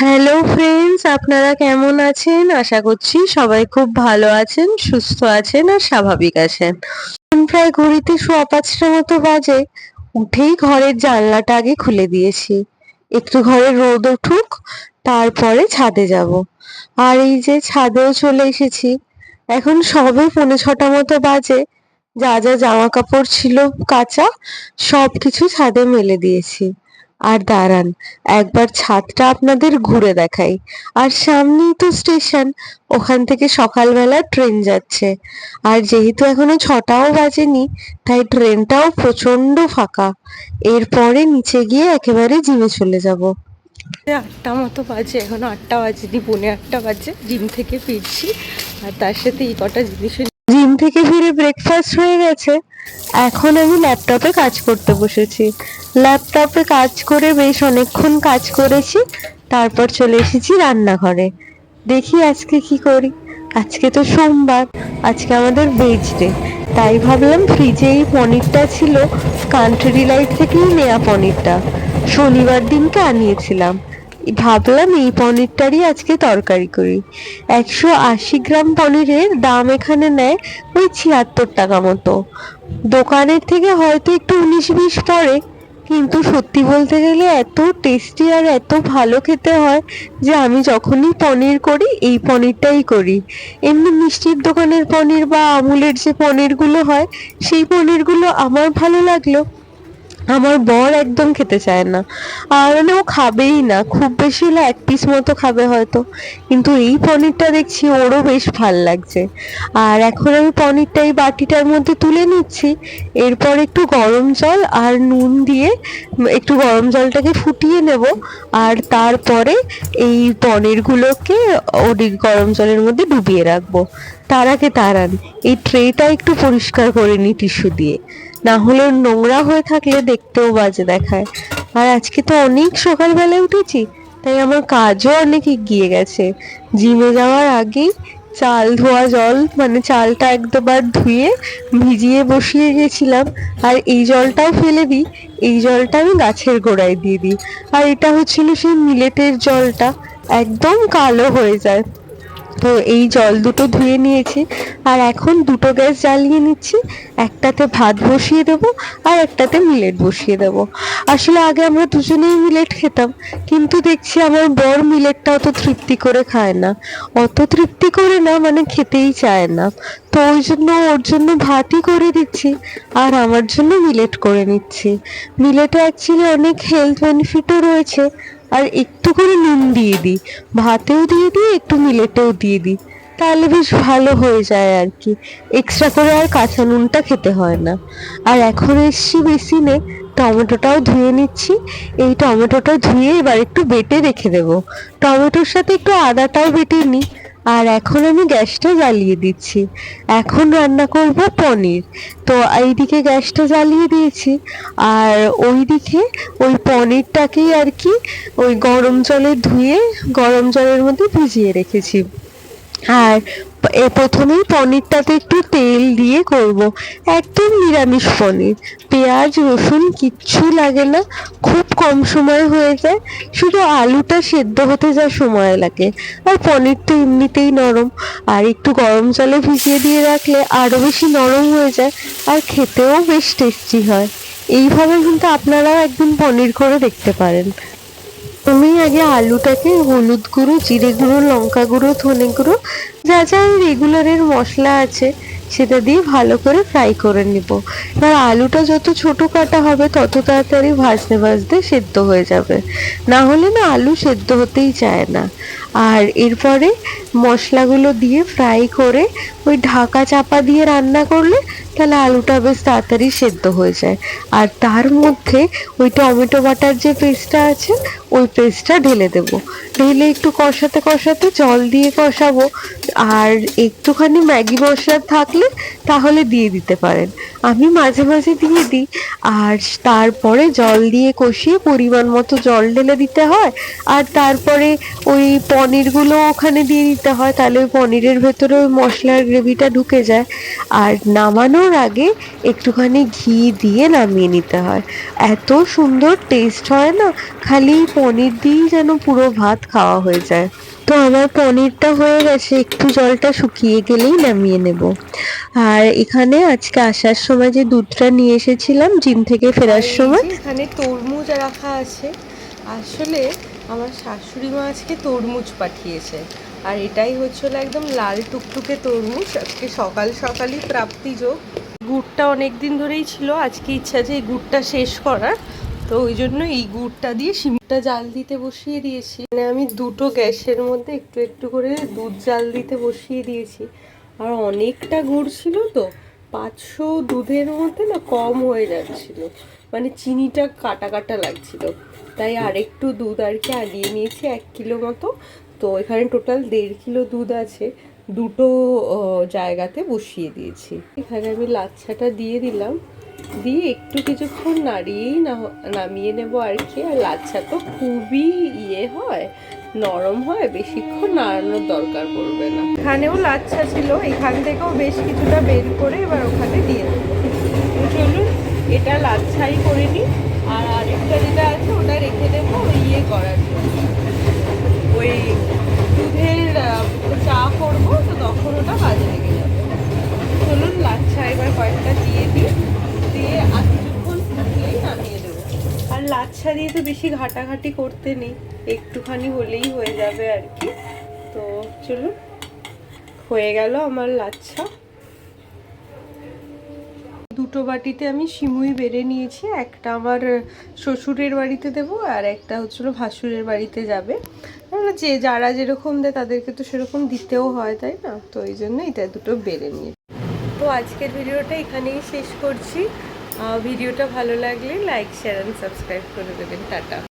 Hello friends আপনারা কেমন আছেন? আশা করছি সবাই খুব ভালো আছেন, সুস্থ আছেন আর স্বাভাবিক আছেন। প্রায় ঘড়িতে সোয়া পাঁচটা মতো বাজে, উঠেই ঘরের জানলাটা আগে খুলে দিয়েছি। একটু ঘরে রোদ উঠুক, তারপরে ছাদে যাব। আর এই যে ছাদেও চলে এসেছি। এখন সবে পৌনে ছটা মতো বাজে, যা যা জামা কাপড় ছিল কাঁচা সব কিছু ছাদে মেলে দিয়েছি। আর দাঁড়ান, একবার ছাদটা আপনাদের ঘুরে দেখাই। আর সামনেই তো স্টেশন, ওখান থেকে সকালবেলা ট্রেন যাচ্ছে। আর যেহেতু এখনও ছটাও বাজেনি, তাই ট্রেনটাও প্রচণ্ড ফাঁকা। এরপরে নিচে গিয়ে একেবারে জিমে চলে যাব। আটটা মতো বাজে, এখনও আটটা বাজেনি, পৌনে আটটা বাজে, জিম থেকে ফিরছি। আর তার সাথে এই কটা জিনিস থেকে ফিরে ব্রেকফাস্ট হয়ে গেছে। এখন আমি ল্যাপটপে কাজ করতে বসেছি। ল্যাপটপে কাজ করে বেশ অনেকক্ষণ কাজ করেছি, তারপর চলে এসেছি রান্নাঘরে। দেখি আজকে কি করি। আজকে তো সোমবার, আজকে আমাদের ভেজ ডে তাই ভাবলাম ফ্রিজে এই পনিরটা ছিল কান্ট্রি লাইট থেকেই নেওয়া পনিরটা। শনিবার দিনকে আনিয়েছিলাম। ভাবলাম এই পনিরটারই আজকে তরকারি করি। একশো আশি গ্রাম পনিরের দাম এখানে নেয় ওই ছিয়াত্তর টাকা মতো। দোকানের থেকে হয়তো একটু উনিশ বিশ পরে কিন্তু সত্যি বলতে গেলে এত টেস্টি আর এত ভালো খেতে হয় যে আমি যখনই পনির করি, এই পনিরটাই করি। এমনি মিষ্টির দোকানের পনির বা আমুলের যে পনিরগুলো হয়, সেই পনিরগুলো আমার ভালো লাগল। আমার বর একদম খেতে চায় না। আর মানে ও খাবেই না, খুব বেশি হলে এক পিস মতো খাবে হয়তো। কিন্তু এই পনিরটা দেখছি ওরও বেশ ভালো লাগছে। আর এখন আমি পনিরটা এই বাটিটার মধ্যে তুলে নিচ্ছি। এরপর একটু গরম জল আর নুন দিয়ে একটু গরম জলটাকে ফুটিয়ে নেব। আর তারপরে এই পনিরগুলোকে ওই গরম জলের মধ্যে ডুবিয়ে রাখব। তার আগে তাড়ান এই ট্রেটা একটু পরিষ্কার করে নিই টিস্যু দিয়ে। না হলে নোংরা হয়ে থাকলে দেখতেও বাজে দেখায়। আর আজকে তো অনেক সকালবেলায় উঠেছি, তাই আমার কাজও অনেক এগিয়ে গেছে। জিমে যাওয়ার আগেই চাল ধোয়া জল মানে চালটা একবার ধুয়ে ভিজিয়ে বসিয়ে গেছিলাম। আর এই জলটাও ফেলে দিই, এই জলটা আমি গাছের গোড়ায় দিয়ে দিই। আর এটা হচ্ছিল সেই মিলেটের জলটা, একদম কালো হয়ে যায়। তো এই জল দুটো ধুয়ে নিয়েছি। আর এখন দুটো গ্যাস জ্বালিয়ে নিচ্ছি। একটাতে ভাত বসিয়ে দেবো আর একটাতে মিলেট বসিয়ে দেবো। আসলে আগে আমরা দুজনেই মিলেট খেতাম, কিন্তু দেখছি আমার বর মিলেটটা অত তৃপ্তি করে খায় না। অত তৃপ্তি করে না মানে খেতেই চায় না। তো ওই জন্য ওর জন্য ভাতই করে দিচ্ছি আর আমার জন্য মিলেট করে নিচ্ছি। মিলেটে অ্যাকচুয়ালি অনেক হেলথ বেনিফিটও রয়েছে। আর একটু করে নুন দিয়ে দিই। ভাতেও দিয়ে দিই, একটু মিলেটেও দিয়ে দিই। তাহলে বেশ ভালো হয়ে যায় আর কি। এক্সট্রা করে আর কাঁচা নুনটা খেতে হয় না। আর এখন এসছি বেসিনে টমেটোটাও ধুয়ে নিচ্ছি। এই টমেটোটা ধুয়ে এবার একটু বেটে রেখে দেবো। টমেটোর সাথে একটু আদাটাও বেটে নিই। আর এখন আমি গ্যাসটা জ্বালিয়ে দিচ্ছি। এখন রান্না করব পনির। তো এইদিকে গ্যাসটা জ্বালিয়ে দিয়েছি। আর ওই দিকে ওই পনিরটাকেই আর কি ওই গরম জলে ধুয়ে, গরম জলের মধ্যে ভিজিয়ে রেখেছি। আর প্রথমেই পনিরটাতে একটু তেল দিয়ে করব। একদম নিরামিষ পনির। পেঁয়াজ, রসুন কিচ্ছু লাগে না, খুব কম সময় হয়ে যায়। শুধু আলুটা সেদ্ধ হতে যা সময় লাগে। আর পনির তো এমনিতেই নরম। আর একটু গরম জলে ভিজিয়ে দিয়ে রাখলে আরও বেশি নরম হয়ে যায় আর খেতেও বেশ টেস্টি হয়। এইভাবে কিন্তু আপনারাও একদিন পনির করে দেখতে পারেন। আমি আগে আলুটাকে হলুদ গুঁড়ো, জিরে গুঁড়ো, লঙ্কা গুঁড়ো, ধনে গুঁড়ো, যা যা রেগুলারের মশলা আছে, সেটা দিয়ে ভালো করে ফ্রাই করে নিব। এবার আলুটা যত ছোট কাটা হবে, তত তাড়াতাড়ি ভাজতে ভাজতে সেদ্ধ হয়ে যাবে। না হলে না আলু সেদ্ধ হতেই চায় না। আর এরপরে মশলাগুলো দিয়ে ফ্রাই করে ওই ঢাকা চাপা দিয়ে রান্না করলে তাহলে আলুটা বেশ তাড়াতাড়ি সেদ্ধ হয়ে যায়। আর তার মধ্যে ওই টমেটো বাটার যে পেস্টটা আছে, ওই পেস্টটা ঢেলে দেবো। ঢেলে একটু কষাতে কষাতে জল দিয়ে কষাবো। আর একটুখানি ম্যাগি মশলা থাকলে তাহলে দিয়ে দিতে পারেন। আমি মাঝে মাঝে দিয়ে দিই। আর তারপরে জল দিয়ে কষিয়ে পরিমাণ মতো জল ঢেলে দিতে হয়। আর তারপরে ওই পনিরগুলো ওখানে দিয়ে দিতে হয় তাহলে ওই পনিরের ভেতরে ওই মশলার গ্রেভিটা ঢুকে যায়। আর নামানোর আগে একটুখানি ঘি দিয়ে নামিয়ে নিতে হয়। এত সুন্দর টেস্ট হয় না খালি পনির দিয়েই যেন পুরো ভাত খাওয়া হয়ে যায়। তো আমার পনিরটা হয়ে গেছে একটু জলটা শুকিয়ে গেলেই নামিয়ে নেব। আর এখানে আজকে আসার সময় যে দুধটা নিয়ে এসেছিলাম জিম থেকে ফেরার সময় এখানে তরমুজ রাখা আছে। আসলে আমার শাশুড়ি মা আজকে তরমুজ পাঠিয়েছে। আর এটাই হচ্ছিল একদম লাল টুকটুকে তরমুজ। আজকে সকাল সকালই প্রাপ্তি যোগ। গুড়টা অনেক দিন ধরেই ছিল, আজকে ইচ্ছা যে এই গুড়টা শেষ করার। তো ওই জন্য এই গুড়টা দিয়ে সিমটা জাল দিতে বসিয়ে দিয়েছি। মানে আমি দুটো গ্যাসের মধ্যে একটু একটু করে দুধ জাল দিতে বসিয়ে দিয়েছি। আর অনেকটা গুড় ছিল তো পাঁচশো দুধের মধ্যে না কম হয়ে যাচ্ছিল। মানে চিনিটা কাটা কাটা লাগছিল। তাই আরেকটু দুধ আর কি আগিয়ে নিয়েছি, এক কিলো মতো। তো এখানে টোটাল দেড় কিলো দুধ আছে। দুটো জায়গাতে বসিয়ে দিয়েছি। এখানে আমি লাচ্ছাটা দিয়ে দিলাম। দিয়ে একটু কিছুক্ষণ নাড়িয়েই নামিয়ে নেব আর কি। আর লাচ্ছা তো খুবই ইয়ে হয়। নরম হয়, বেশিক্ষণ নাড়ানোর দরকার পড়বে না। এখানেও লাচ্ছা ছিল, এখান থেকেও বেশ কিছুটা বের করে এবার ওখানে দিয়ে দেবো। চলুন, এটা লাচ্ছাই করে নিই, আর আরেকটা যেটা আছে ওটা রেখে দেবো ইয়ে করার জন্য। ওই দুধের চা করব, তো তখন ওটা কাজে লেগে যাবে চলুন লাচ্ছা এবার কয়েকটা দিয়ে দিই দিয়ে আর কিছুক্ষণ ফুটলেই নামিয়ে দেবো লাচ্ছা দিয়ে তো বেশি ঘাটাঘাটি করতে নেই, একটুখানি হলেই হয়ে যাবে আর কি। তো চলুন, হয়ে গেল আমার লাচ্ছা। দুটো বাটিতে আমি সিমুই বেড়ে নিয়েছি, একটা আমার শ্বশুরের বাড়িতে দেবো আর একটা হচ্ছিল ভাসুরের বাড়িতে যাবে। যে যারা যেরকম দেয় তাদেরকে তো সেরকম দিতেও হয়, তাই না? তো এই জন্য এটা দুটো বেড়ে নিয়ে তো আজকের ভিডিওটা এখানেই শেষ করছি। ভিডিওটা ভালো লাগলে লাইক শেয়ার অ্যান্ড সাবস্ক্রাইব করে দেবেন। টাটা।